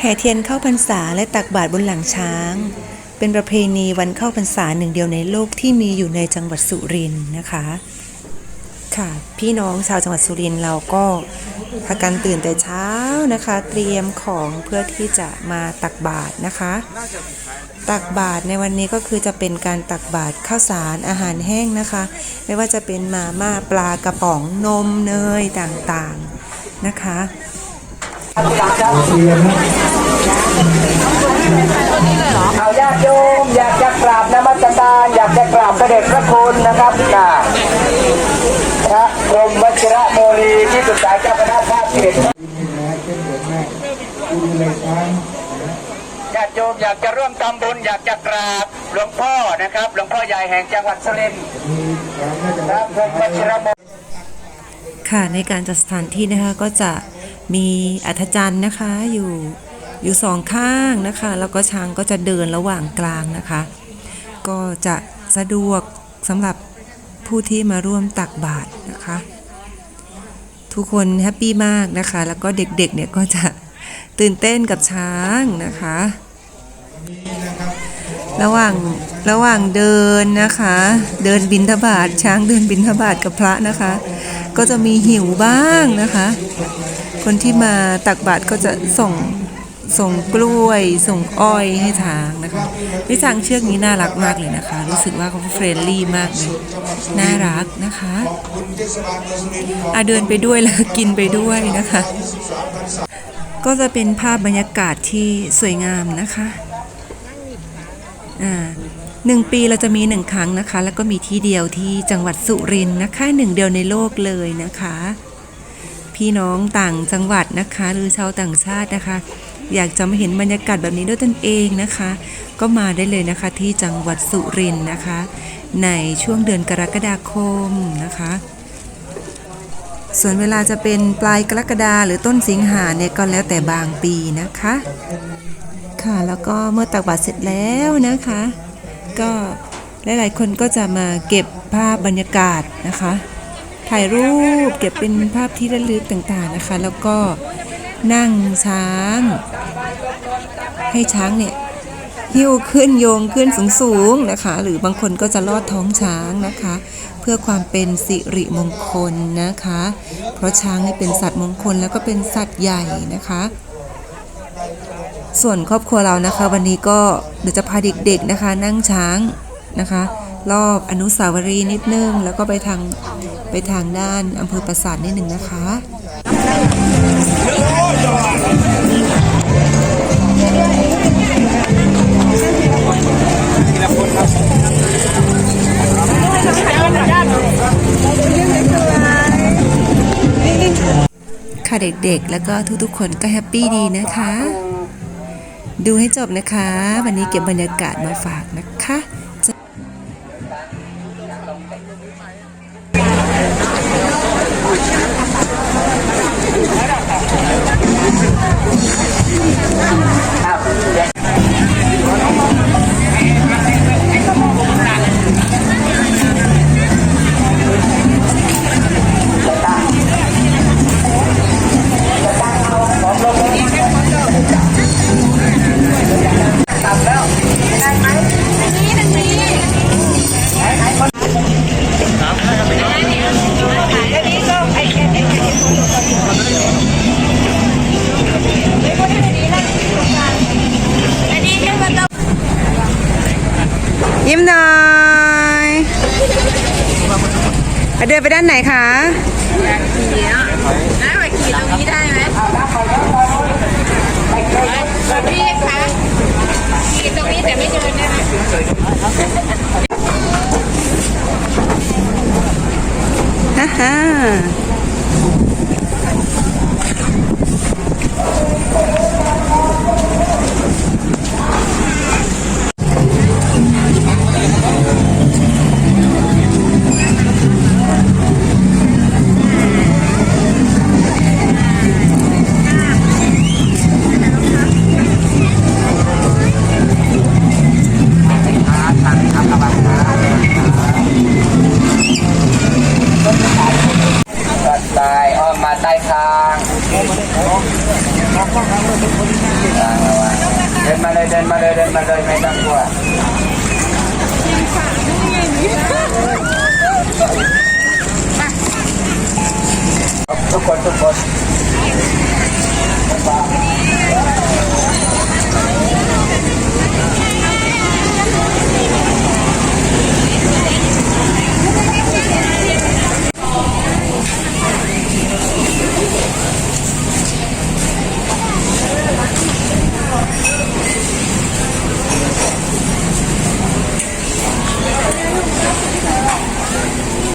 แห่เทียนเข้าพรรษาและตักบาตรบนหลังช้าง เป็นประเพณีวันเข้าพรรษาหนึ่งเดียวในโลกที่มีอยู่ในจังหวัดสุรินทร์นะคะ ค่ะ พี่น้องชาวจังหวัดสุรินทร์เราก็พากันตื่นแต่เช้านะคะ เตรียมของเพื่อที่จะมาตักบาตรนะคะ ตักบาตรในวันนี้ก็คือจะเป็นการตักบาตรข้าวสารอาหารแห้งนะคะ ไม่ว่าจะเป็นมาม่าปลากระป๋องนมเนยต่างๆนะคะเอาญาติโยมอยากจะกราบนมัสการอยากจะกราบเสด็จพระคุณนะครับนะพระกรมวชิระโมลีที่ปรึกษาเจ้าคณะภาคเขต ญาติโยมอยากจะร่วมทำบุญอยากจะกราบหลวงพ่อนะครับ หลวงพ่อใหญ่แห่งจังหวัดสุรินทร์พระกรมวชิรมลีค่ะในการจัดสถานที่นะคะก็จะมีอัธจันทร์นะคะอยู่อยู่สองข้างนะคะ แล้วก็ช้างก็จะเดินระหว่างกลางนะคะ ก็จะสะดวกสำหรับผู้ที่มาร่วมตักบาตรนะคะ ทุกคนแฮปปี้มากนะคะ แล้วก็เด็กๆเนี่ยก็จะ ตื่นเต้นกับช้างนะคะ ระหว่างระหว่างเดินนะคะ เดินบินทบาทช้างเดินบินทบาทกับพระนะคะ ก็จะมีหิวบ้างนะคะ คนที่มาตักบาตรก็จะส่งส่งกล้วยส่งอ้อยให้ช้างนะคะพี่ช้างเชือกนี้น่ารักมากเลยนะคะ รู้สึกว่าเขาเฟรนลี่มากเลยน่ารักนะคะอะเดินไปด้วยแล้วกินไปด้วยนะคะ ก็จะเป็นภาพบรรยากาศที่สวยงามนะคะอ่าหนึ่งปีเราจะมีหนึ่งครั้งนะคะ แล้วก็มีที่เดียวที่จังหวัดสุรินทร์นะคะหนึ่งเดียวในโลกเลยนะคะ พี่น้องต่างจังหวัดนะคะ หรือชาวต่างชาตินะคะ อยากจะมาเห็นบรรยากาศแบบนี้ด้วยตนเองนะคะ ก็มาได้เลยนะคะที่จังหวัดสุรินทร์นะคะ ในช่วงเดือนกรกฎาคมนะคะ ส่วนเวลาจะเป็นปลายกรกฎาหรือต้นสิงหาเนี่ยก็แล้วแต่บางปีนะคะ ค่ะแล้วก็เมื่อตักบาตรเสร็จแล้วนะคะ ก็หลายๆคนก็จะมาเก็บภาพบรรยากาศนะคะ ถ่ายรูปเก็บเป็นภาพที่ระลึกต่างๆนะคะ แล้วก็นั่งช้าง ให้ช้างเนี่ยหิ้วขึ้นโยงขึ้นสูงๆนะคะ หรือบางคนก็จะลอดท้องช้างนะคะ เพื่อความเป็นสิริมงคลนะคะ เพราะช้างนี่เป็นสัตว์มงคลแล้วก็เป็นสัตว์ใหญ่นะคะ ส่วนครอบครัวเรานะคะ วันนี้ก็เดี๋ยวจะพาเด็กๆนะคะ นั่งช้างนะคะ รอบอนุสาวรีย์นิดนึง แล้วก็ไปทางไปทางด้านอำเภอปราสาทนิดหนึ่งนะคะค่ะเด็กๆ แล้วก็ทุกๆ คนก็แฮปปี้ดีนะคะ ดูให้จบนะคะ วันนี้เก็บบรรยากาศมาฝากนะคะ ยิ้มหน่อยเดินไปด้านไหนคะน้าไปขี่ตรงนี้ได้ไหมพี่คะขี่ตรงนี้แต่ไม่เดินได้ไหมฮ่าฮ่า ตายทางเดินมาเลยเดินมาเลยเดินมาเลยไม่ต้องกลัว